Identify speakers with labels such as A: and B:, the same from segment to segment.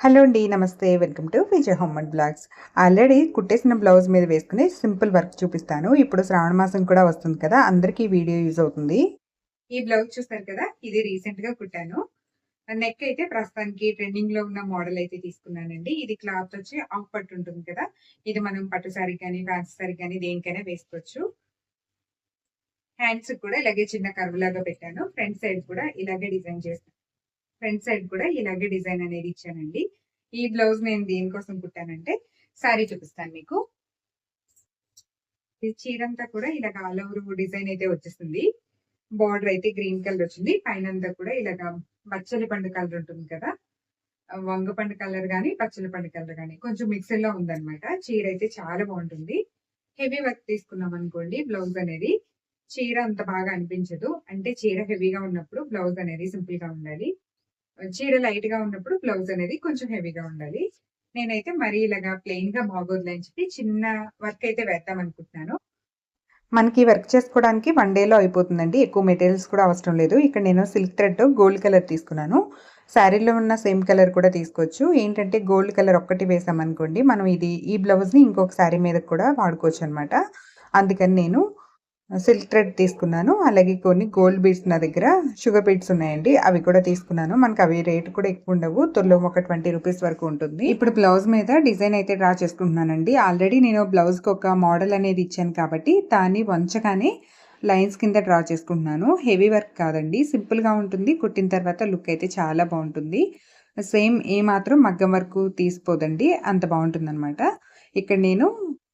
A: Hello అండి నమస్తే. Welcome to Vijay Homan blogs. Already కుట్టేసిన blouse మీద వేసుకుని సింపుల్ వర్క్ చూపిస్తాను. ఇప్పుడు శ్రావణ మాసం కూడా వస్తుంది కదా అందరికీ వీడియో యూజ్ అవుతుంది. ఈ బ్లౌజ్ చూస్తారు కదా ఇది రీసెంట్గా కుట్టాను. నెక్ అయితే ప్రస్తుతానికి ట్రెండింగ్లో ఉన్న మోడల్ అయితే తీసుకున్నానండి. ఇది క్లాత్ వచ్చి ఆఫ్ పట్టు ఉంటుంది కదా ఇది మనం పట్టు సారీ కానీ ఫ్యాన్సీ సారీ కానీ దేనికైనా వేసుకోవచ్చు. హ్యాండ్స్ కూడా ఇలాగే చిన్న కర్వ్ లాగా పెట్టాను. ఫ్రంట్ సైడ్ కూడా ఇలాగే డిజైన్ చేస్తాను. ఫ్రంట్ సైడ్ కూడా ఇలాగే డిజైన్ అనేది ఇచ్చానండి. ఈ బ్లౌజ్ నేను దేనికోసం కుట్టానంటే సారీ చూపిస్తాను మీకు. ఈ చీరంతా కూడా ఇలాగ ఆల్ ఓవర్ డిజైన్ అయితే వచ్చేస్తుంది బార్డర్ అయితే గ్రీన్ కలర్ వచ్చింది. పైన అంతా కూడా ఇలాగ బచ్చలి పండు కలర్ ఉంటుంది కదా. వంగ పండు కలర్ గానీ పచ్చలి పండు కలర్ గానీ. కొంచెం మిక్సర్లో ఉందన్నమాట. చీర అయితే చాలా బాగుంటుంది. హెవీ వర్క్ తీసుకున్నాం అనుకోండి బ్లౌజ్ అనేది. చీర అంత బాగా అనిపించదు. అంటే చీర హెవీగా ఉన్నప్పుడు బ్లౌజ్ అనేది సింపుల్గా ఉండాలి. చీర లైట్గా ఉన్నప్పుడు బ్లౌజ్ అనేది కొంచెం హెవీగా ఉండాలి. నేనైతే మరీ ఇలాగా ప్లెయిన్గా బాగోదులే అని చెప్పి చిన్న వర్క్ అయితే వేద్దాం అనుకుంటున్నాను. మనకి వర్క్ చేసుకోవడానికి వన్ డేలో అయిపోతుందండి. ఎక్కువ మెటీరియల్స్ కూడా అవసరం లేదు. ఇక్కడ నేను సిల్క్ థ్రెడ్ గోల్డ్ కలర్ తీసుకున్నాను. శారీలో ఉన్న సేమ్ కలర్ కూడా తీసుకోవచ్చు. ఏంటంటే గోల్డ్ కలర్ ఒక్కటి వేసామనుకోండి మనం ఇది ఈ బ్లౌజ్ని ఇంకొక శారీ మీద కూడా వాడుకోవచ్చు అనమాట అందుకని నేను సిల్క్ థ్రెడ్ తీసుకున్నాను. అలాగే కొన్ని గోల్డ్ బీడ్స్ నా దగ్గర షుగర్ బీడ్స్ ఉన్నాయండి. అవి కూడా తీసుకున్నాను. మనకి అవి రేట్ కూడా ఎక్కువ ఉండవు. తుల్లో ఒక ట్వంటీ రూపీస్ వరకు ఉంటుంది. ఇప్పుడు బ్లౌజ్ మీద డిజైన్ అయితే డ్రా చేసుకుంటున్నానండి. ఆల్రెడీ నేను బ్లౌజ్కి ఒక మోడల్ అనేది ఇచ్చాను కాబట్టి దాన్ని వంచగానే లైన్స్ కింద డ్రా చేసుకుంటున్నాను. హెవీ వర్క్ కాదండి. సింపుల్గా ఉంటుంది. కుట్టిన తర్వాత లుక్ అయితే చాలా బాగుంటుంది. సేమ్ ఏ మాత్రం మగ్గం వర్క్ తీసిపోదండి. అంత బాగుంటుంది అనమాట ఇక్కడ నేను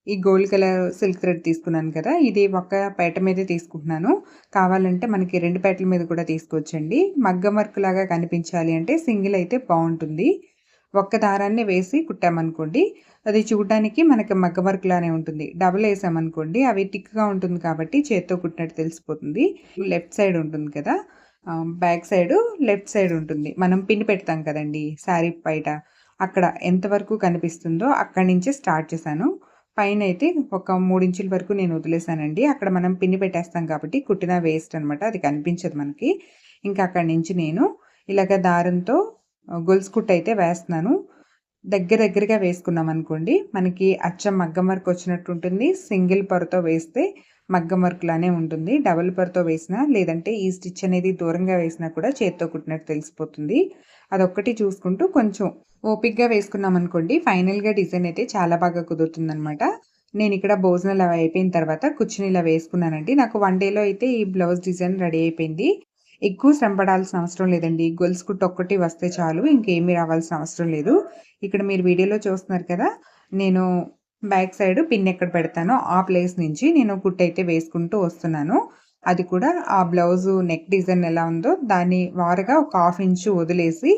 A: ఈ గోల్డ్ కలర్ సిల్క్ థ్రెడ్ తీసుకున్నాను కదా ఇది ఒక పేట మీదే తీసుకుంటున్నాను. కావాలంటే మనకి రెండు పేటల మీద కూడా తీసుకోవచ్చండి. మగ్గం వర్క్ లాగా కనిపించాలి అంటే సింగిల్ అయితే బాగుంటుంది. ఒక్క దారాన్ని వేసి కుట్టామనుకోండి అది చూడడానికి మనకి మగ్గ వర్క్ లానే ఉంటుంది. డబుల్ వేసామనుకోండి అవి టిక్గా ఉంటుంది కాబట్టి చేత్తో కుట్టినట్టు తెలిసిపోతుంది. లెఫ్ట్ సైడ్ ఉంటుంది కదా బ్యాక్ సైడ్ లెఫ్ట్ సైడ్ ఉంటుంది. మనం పిన్ పెడతాం కదండి శారీ బయట. అక్కడ ఎంతవరకు కనిపిస్తుందో అక్కడి నుంచే స్టార్ట్ చేశాను. పైన అయితే ఒక మూడించుల వరకు నేను వదిలేసానండి. అక్కడ మనం పిన్ని పెట్టేస్తాం కాబట్టి కుట్టిన వేస్ట్ అనమాట అది కనిపించదు మనకి. ఇంకా అక్కడి నుంచి నేను ఇలాగ దారంతో గొలుసు కుట్టు అయితే వేస్తున్నాను. దగ్గర దగ్గరగా వేసుకున్నాం అనుకోండి మనకి అచ్చం మగ్గం వర్క్ వచ్చినట్టు ఉంటుంది. సింగిల్ పొరతో వేస్తే మగ్గం వర్క్ లానే ఉంటుంది. డబుల్ పర్తో వేసినా లేదంటే ఈ స్టిచ్ అనేది దూరంగా వేసినా కూడా చేత్తో కుట్టినట్టు తెలిసిపోతుంది. అదొక్కటి చూసుకుంటూ కొంచెం ఓపిక్గా వేసుకున్నాం అనుకోండి ఫైనల్గా డిజైన్ అయితే చాలా బాగా కుదురుతుందనమాట నేను ఇక్కడ భోజనాలు అవి అయిపోయిన తర్వాత కూర్చుని ఇలా వేసుకున్నానండి. నాకు వన్ డేలో అయితే ఈ బ్లౌజ్ డిజైన్ రెడీ అయిపోయింది. ఎక్కువ శ్రమ పడాల్సిన అవసరం లేదండి. గొలుసు కుట్టు ఒక్కటి వస్తే చాలు ఇంకేమీ రావాల్సిన అవసరం లేదు. ఇక్కడ మీరు వీడియోలో చూస్తున్నారు కదా నేను బ్యాక్ సైడ్ పిన్ ఎక్కడ పెడతానో ఆ ప్లేస్ నుంచి నేను కుట్టు అయితే వేసుకుంటూ వస్తున్నాను. అది కూడా ఆ బ్లౌజ్ నెక్ డిజైన్ ఎలా ఉందో దాన్ని వారుగా ఒక హాఫ్ ఇంచు వదిలేసి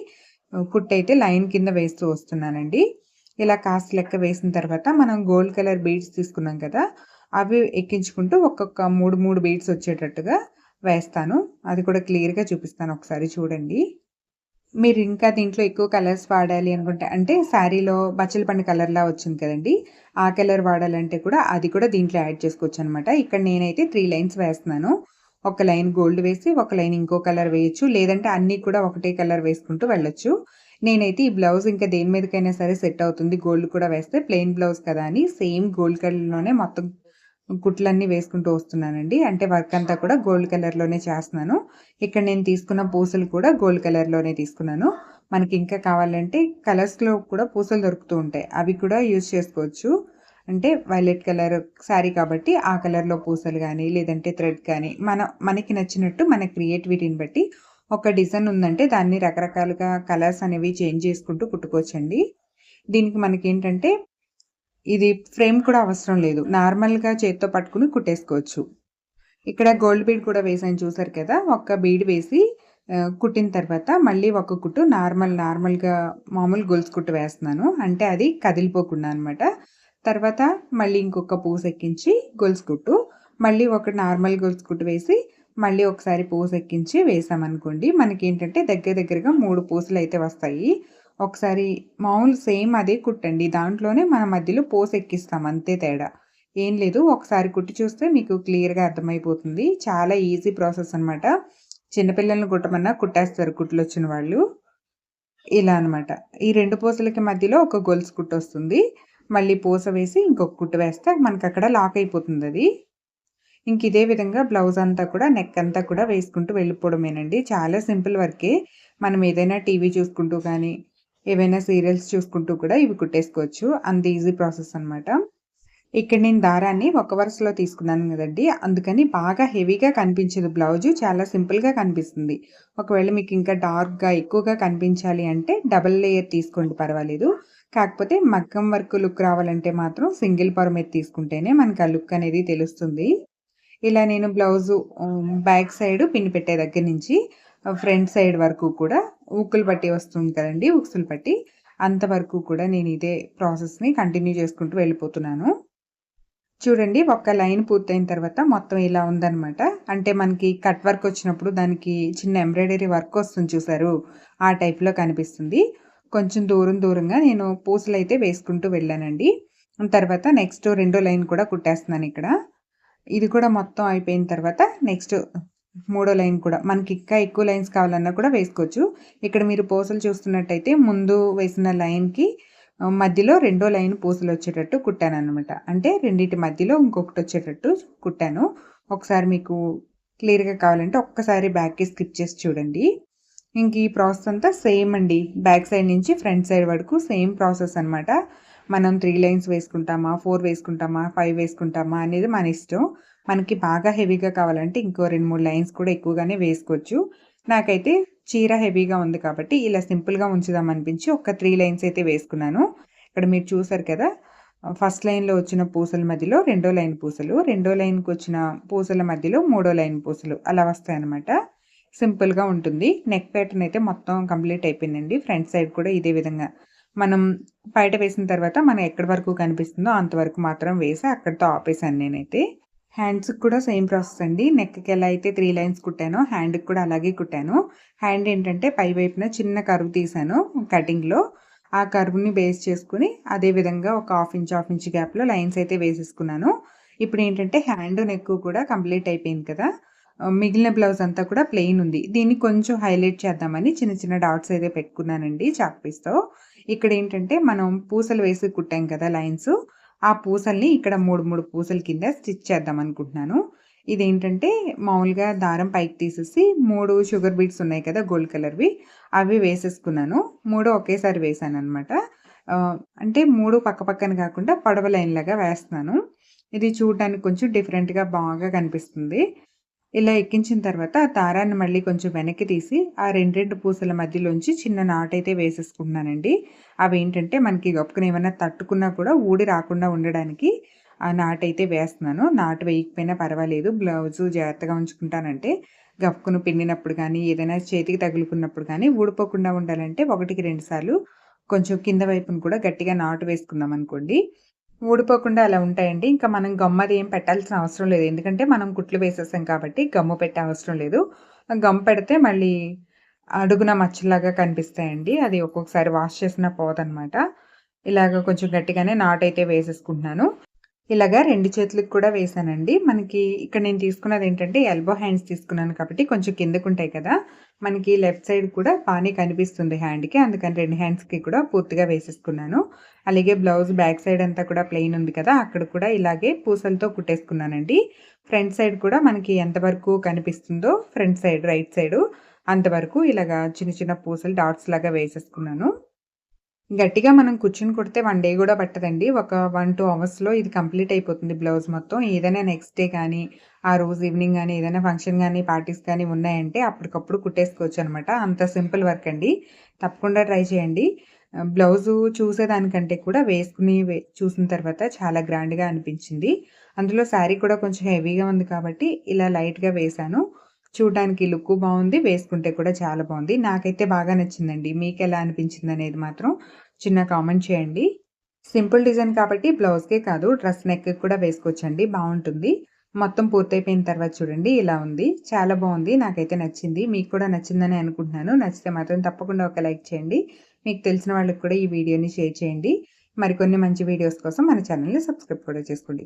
A: కుట్టు అయితే లైన్ కింద వేస్తూ వస్తున్నానండి. ఇలా కాస్ట్ లెక్క వేసిన తర్వాత మనం గోల్డ్ కలర్ బీడ్స్ తీసుకున్నాం కదా అవి ఎక్కించుకుంటూ ఒక్కొక్క మూడు మూడు బీడ్స్ వచ్చేటట్టుగా వేస్తాను. అది కూడా క్లియర్గా చూపిస్తాను ఒకసారి చూడండి. మీరు ఇంకా దీంట్లో ఎక్కువ కలర్స్ వాడాలి అనుకుంటే అంటే శారీలో బచ్చల పండు కలర్లా వచ్చింది కదండి ఆ కలర్ వాడాలంటే కూడా అది కూడా దీంట్లో యాడ్ చేసుకోవచ్చు అనమాట ఇక్కడ నేనైతే త్రీ లైన్స్ వేస్తున్నాను. ఒక లైన్ గోల్డ్ వేసి ఒక లైన్ ఇంకో కలర్ వేయచ్చు. లేదంటే అన్నీ కూడా ఒకటే కలర్ వేసుకుంటూ వెళ్ళొచ్చు. నేనైతే ఈ బ్లౌజ్ ఇంకా దేని మీదకైనా సరే సెట్ అవుతుంది. గోల్డ్ కూడా వేస్తే ప్లెయిన్ బ్లౌజ్ కదా అని సేమ్ గోల్డ్ కలర్లోనే మొత్తం కుట్లన్నీ వేసుకుంటూ వస్తున్నానండి. అంటే వర్క్ అంతా కూడా గోల్డ్ కలర్లోనే చేస్తున్నాను. ఇక్కడ నేను తీసుకున్న పూసలు కూడా గోల్డ్ కలర్లోనే తీసుకున్నాను. మనకి ఇంకా కావాలంటే కలర్స్లో కూడా పూసలు దొరుకుతూ ఉంటాయి. అవి కూడా యూజ్ చేసుకోవచ్చు. అంటే వైలెట్ కలర్ శారీ కాబట్టి ఆ కలర్లో పూసలు కానీ లేదంటే థ్రెడ్ కానీ మన మనకి నచ్చినట్టు మన క్రియేటివిటీని బట్టి ఒక డిజైన్ ఉందంటే దాన్ని రకరకాలుగా కలర్స్ అనేవి చేంజ్ చేసుకుంటూ కుట్టుకోవచ్చండి. దీనికి మనకి ఏంటంటే ఇది ఫ్రేమ్ కూడా అవసరం లేదు. నార్మల్గా చేత్తో పట్టుకుని కుట్టేసుకోవచ్చు. ఇక్కడ గోల్డ్ బీడ్ కూడా వేసాను చూసారు కదా? ఒక్క బీడ్ వేసి కుట్టిన తర్వాత మళ్ళీ ఒక కుట్టు నార్మల్ నార్మల్గా మామూలు గొలుసు కుట్టు వేస్తున్నాను. అంటే అది కదిలిపోకుండా అనమాట తర్వాత మళ్ళీ ఇంకొక పూస ఎక్కించి గొలుసు కుట్టు మళ్ళీ ఒక నార్మల్ గొలుసు కుట్టు వేసి మళ్ళీ ఒకసారి పూస ఎక్కించి వేసామనుకోండి మనకి ఏంటంటే దగ్గర దగ్గరగా మూడు పూసలు అయితే వస్తాయి. ఒకసారి మామూలు సేమ్ అదే కుట్టండి దాంట్లోనే మన మధ్యలో పూస ఎక్కిస్తాం అంతే తేడా ఏం లేదు ఒకసారి కుట్టి చూస్తే మీకు క్లియర్గా అర్థమైపోతుంది చాలా ఈజీ ప్రాసెస్ అనమాట చిన్నపిల్లల్ని కుట్టమన్నా కుట్టేస్తారు కుట్లు వచ్చిన వాళ్ళు ఇలా అనమాట. ఈ రెండు పూసలకి మధ్యలో ఒక గొలుసు కుట్టొస్తుంది. మళ్ళీ పూస వేసి ఇంకొక కుట్టు వేస్తే మనకక్కడ లాక్ అయిపోతుంది అది ఇంక ఇదే విధంగా బ్లౌజ్ అంతా కూడా నెక్ అంతా కూడా వేసుకుంటూ వెళ్ళిపోవడమేనండి. చాలా సింపుల్ వర్కే. మనం ఏదైనా టీవీ చూసుకుంటూ కానీ, ఏవైనా సీరియల్స్ చూసుకుంటూ కూడా ఇవి కుట్టేసుకోవచ్చు. అంత ఈజీ ప్రాసెస్ అనమాట. ఇక్కడ నేను దారాన్ని ఒక వరుసలో తీసుకున్నాను కదండి అందుకని బాగా హెవీగా కనిపించదు బ్లౌజు. చాలా సింపుల్‌గా కనిపిస్తుంది. ఒకవేళ మీకు ఇంకా డార్క్‌గా ఎక్కువగా కనిపించాలి అంటే డబల్ లేయర్ తీసుకోండి పర్వాలేదు. కాకపోతే మగ్గం వర్క్ లుక్ రావాలంటే మాత్రం సింగిల్ పొర మీద తీసుకుంటేనే మనకు ఆ లుక్ అనేది తెలుస్తుంది. ఇలా నేను బ్లౌజు బ్యాక్ సైడ్ పిన్ పెట్టే దగ్గర నుంచి ఫ్రంట్ సైడ్ వరకు కూడా ఉక్కులు పట్టి వస్తుంది కదండీ! ఉక్సులు పట్టి అంతవరకు కూడా నేను ఇదే ప్రాసెస్‌ని కంటిన్యూ చేసుకుంటూ వెళ్ళిపోతున్నాను. చూడండి ఒక్క లైన్ పూర్తయిన తర్వాత మొత్తం ఇలా ఉందనమాట. అంటే మనకి కట్ వర్క్ వచ్చినప్పుడు దానికి చిన్న ఎంబ్రాయిడరీ వర్క్ వస్తుంది చూసారు? ఆ టైప్‌లో కనిపిస్తుంది. కొంచెం దూరం దూరంగా నేను పూసలు అయితే వేసుకుంటూ వెళ్ళానండి. తర్వాత నెక్స్ట్ రెండో లైన్ కూడా కుట్టేస్తున్నాను ఇక్కడ. ఇది కూడా మొత్తం అయిపోయిన తర్వాత నెక్స్ట్ మూడో లైన్ కూడా మనకి ఇంకా ఎక్కువ లైన్స్ కావాలన్నా కూడా వేసుకోవచ్చు. ఇక్కడ మీరు పూసలు చూస్తున్నట్టయితే ముందు వేసిన లైన్‌కి మధ్యలో రెండో లైన్ పూసలు వచ్చేటట్టు కుట్టాను అనమాట అంటే రెండిటి మధ్యలో ఇంకొకటి వచ్చేటట్టు కుట్టాను. ఒకసారి మీకు క్లియర్‌గా కావాలంటే ఒక్కసారి బ్యాక్‌కి స్కిప్ చేసి చూడండి. ఇంక ఈ ప్రాసెస్ అంతా సేమ్ అండి. బ్యాక్ సైడ్ నుంచి ఫ్రంట్ సైడ్ వరకు సేమ్ ప్రాసెస్ అనమాట. మనం త్రీ లైన్స్ వేసుకుంటామా, ఫోర్ వేసుకుంటామా, ఫైవ్ వేసుకుంటామా అనేది మన ఇష్టం. మనకి బాగా హెవీగా కావాలంటే ఇంకో 2, 3 లైన్స్ కూడా ఎక్కువగానే వేసుకోవచ్చు. నాకైతే చీర హెవీగా ఉంది కాబట్టి ఇలా సింపుల్‌గా ఉంచుదాం అనిపించి ఒక త్రీ లైన్స్ అయితే వేసుకున్నాను. ఇక్కడ మీరు చూసారు కదా! ఫస్ట్ లైన్‌లో వచ్చిన పూసల మధ్యలో రెండో లైన్ పూసలు, రెండో లైన్‌కి వచ్చిన పూసల మధ్యలో మూడో లైన్ పూసలు అలా వస్తాయన్నమాట. సింపుల్‌గా ఉంటుంది. నెక్ ప్యాటర్న్ అయితే మొత్తం కంప్లీట్ అయిపోయిందండి. ఫ్రంట్ సైడ్ కూడా ఇదే విధంగా మనం బయట వేసిన తర్వాత మనం ఎక్కడి వరకు కనిపిస్తుందో అంతవరకు మాత్రం వేసి అక్కడితో ఆపేసాను నేనైతే. హ్యాండ్స్‌కి కూడా సేమ్ ప్రాసెస్ అండి. నెక్‌కి ఎలా అయితే త్రీ లైన్స్ కుట్టానో హ్యాండ్‌కి కూడా అలాగే కుట్టాను. హ్యాండ్ ఏంటంటే పై వైపున చిన్న కర్వ్ తీసాను కటింగ్‌లో. ఆ కర్వ్‌ని బేస్ చేసుకుని అదే విధంగా ఒక హాఫ్ ఇంచ్, హాఫ్ ఇంచ్ గ్యాప్‌లో లైన్స్ అయితే వేసేసుకున్నాను. ఇప్పుడు ఏంటంటే హ్యాండ్, నెక్ కూడా కంప్లీట్ అయిపోయింది కదా! మిగిలిన బ్లౌజ్ అంతా కూడా ప్లెయిన్ ఉంది. దీన్ని కొంచెం హైలైట్ చేద్దామని చిన్న చిన్న డాట్స్ అయితే పెట్టుకున్నానండి చాక్ పీస్‌తో. ఇక్కడ ఏంటంటే మనం పూసలు వేసి కుట్టాం కదా లైన్స్. ఆ పూసల్ని ఇక్కడ 3, 3 పూసల కింద స్టిచ్ చేద్దాం అనుకుంటున్నాను. ఇదేంటంటే మామూలుగా దారం పైకి తీసేసి మూడు షుగర్ బీడ్స్ ఉన్నాయి కదా! గోల్డ్ కలర్‌వి అవి వేసేసుకున్నాను. మూడు ఒకేసారి వేసాను అనమాట అంటే మూడు పక్క పక్కన కాకుండా పడవ లైన్‌లాగా వేస్తున్నాను. ఇది చూడడానికి కొంచెం డిఫరెంట్‌గా బాగా కనిపిస్తుంది. ఇలా ఎక్కించిన తర్వాత ఆ దారాన్ని మళ్ళీ కొంచెం వెనక్కి తీసి ఆ 2, 2 పూసల మధ్యలోంచి చిన్న నాటైతే అవి ఏంటంటే మనకి గప్పుకుని ఏమైనా తట్టుకున్నా కూడా ఊడి రాకుండా ఉండడానికి ఆ నాటైతే వేస్తున్నాను. నాటు వేయకపోయినా పర్వాలేదు. బ్లౌజు జాగ్రత్తగా ఉంచుకుంటానంటే గప్పుకును పిండినప్పుడు కానీ ఏదైనా చేతికి తగులుకున్నప్పుడు కానీ ఊడిపోకుండా ఉండాలంటే ఒకటికి 2 సార్లు కొంచెం కింద వైపున కూడా గట్టిగా నాటు వేసుకుందాం అనుకోండి ఊడిపోకుండా అలా ఉంటాయండి. ఇంకా మనం గమ్ అది ఏం పెట్టాల్సిన అవసరం లేదు. ఎందుకంటే మనం కుట్లు వేసేసాం కాబట్టి గమ్ము పెట్టే అవసరం లేదు. గమ్ పెడితే మళ్ళీ అడుగున మచ్చల్లాగా కనిపిస్తాయండి. అది ఒక్కొక్కసారి వాష్ చేసిన పోదనమాట. ఇలాగ కొంచెం గట్టిగానే నాట్ అయితే వేసేసుకుంటున్నాను. ఇలాగా రెండు చేతులకు కూడా వేసానండి. మనకి ఇక్కడ నేను తీసుకున్నది ఏంటంటే ఎల్బో హ్యాండ్స్ తీసుకున్నాను కాబట్టి కొంచెం కిందకుంటాయి కదా! మనకి లెఫ్ట్ సైడ్ కూడా బానే కనిపిస్తుంది హ్యాండ్‌కి. అందుకని రెండు హ్యాండ్స్‌కి కూడా పూర్తిగా వేసేసుకున్నాను. అలాగే బ్లౌజ్ బ్యాక్ సైడ్ అంతా కూడా ప్లెయిన్ ఉంది కదా! అక్కడ కూడా ఇలాగే పూసలతో కుట్టేసుకున్నానండి. ఫ్రంట్ సైడ్ కూడా మనకి ఎంతవరకు కనిపిస్తుందో ఫ్రంట్ సైడ్ రైట్ సైడు అంతవరకు ఇలాగా చిన్న చిన్న పూసలు డాట్స్ లాగా వేసేసుకున్నాను. గట్టిగా మనం కూర్చొని కుడితే వన్ డే కూడా పట్టదండి. ఒక 1, 2 అవర్స్‌లో ఇది కంప్లీట్ అయిపోతుంది బ్లౌజ్ మొత్తం. ఏదైనా నెక్స్ట్ డే కానీ, ఆ రోజు ఈవినింగ్ కానీ ఏదైనా ఫంక్షన్ కానీ పార్టీస్ కానీ ఉన్నాయంటే అప్పటికప్పుడు కుట్టేసుకోవచ్చు అనమాట అంత సింపుల్ వర్క్ అండి. తప్పకుండా ట్రై చేయండి. బ్లౌజు చూసేదానికంటే కూడా వేసుకుని చూసిన తర్వాత చాలా గ్రాండ్‌గా అనిపించింది. అందులో శారీ కూడా కొంచెం హెవీగా ఉంది కాబట్టి ఇలా లైట్‌గా వేశాను. చూడడానికి లుక్ బాగుంది వేసుకుంటే కూడా చాలా బాగుంది నాకైతే బాగా నచ్చిందండి. మీకు ఎలా అనిపించింది అనేది మాత్రం చిన్న కామెంట్ చేయండి. సింపుల్ డిజైన్ కాబట్టి బ్లౌజ్‌కే కాదు డ్రెస్ నెక్‌కి కూడా వేసుకోవచ్చండి. బాగుంటుంది మొత్తం పూర్తయిపోయిన తర్వాత చూడండి ఇలా ఉంది. చాలా బాగుంది నాకైతే నచ్చింది. మీకు కూడా నచ్చిందనే అనుకుంటున్నాను. నచ్చితే మాత్రం తప్పకుండా ఒక లైక్ చేయండి. మీకు తెలిసిన వాళ్ళకి కూడా ఈ వీడియోని షేర్ చేయండి. మరికొన్ని మంచి వీడియోస్ కోసం మన ఛానల్ని సబ్స్క్రైబ్ కూడా చేసుకోండి.